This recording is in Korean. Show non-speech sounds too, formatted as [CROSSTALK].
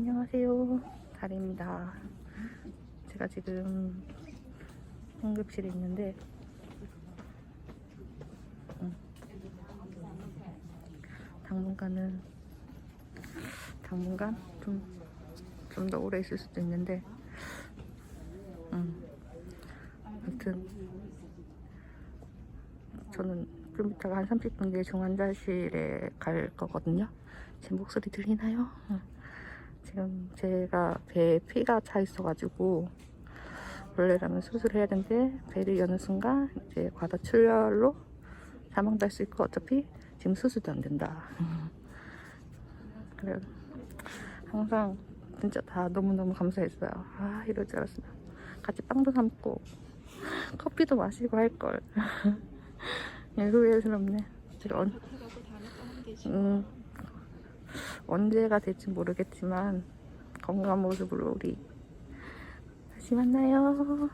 안녕하세요. 달입니다. 제가 지금 응급실에 있는데 음, 당분간은 당분간 좀 좀 더 오래 있을 수도 있는데 음, 아무튼 저는 좀 이따가 한 30분 뒤에 중환자실에 갈 거거든요. 제 목소리 들리나요? 응. 지금 제가 배에 피가 차 있어가지고 원래라면 수술해야 되는데 배를 여는 순간 이제 과다 출혈로 사망할 수 있고 어차피 지금 수술도 안 된다. [LAUGHS] 그래 항상 진짜 다 너무너무 감사했어요. 아 이럴 줄 알았으면 같이 빵도 삶고 [LAUGHS] 커피도 마시고 할 걸. [LAUGHS] 예, 후회스럽네. 제가 언, 음, 언제가 될지 모르겠지만 건강한 모습으로 우리 다시 만나요.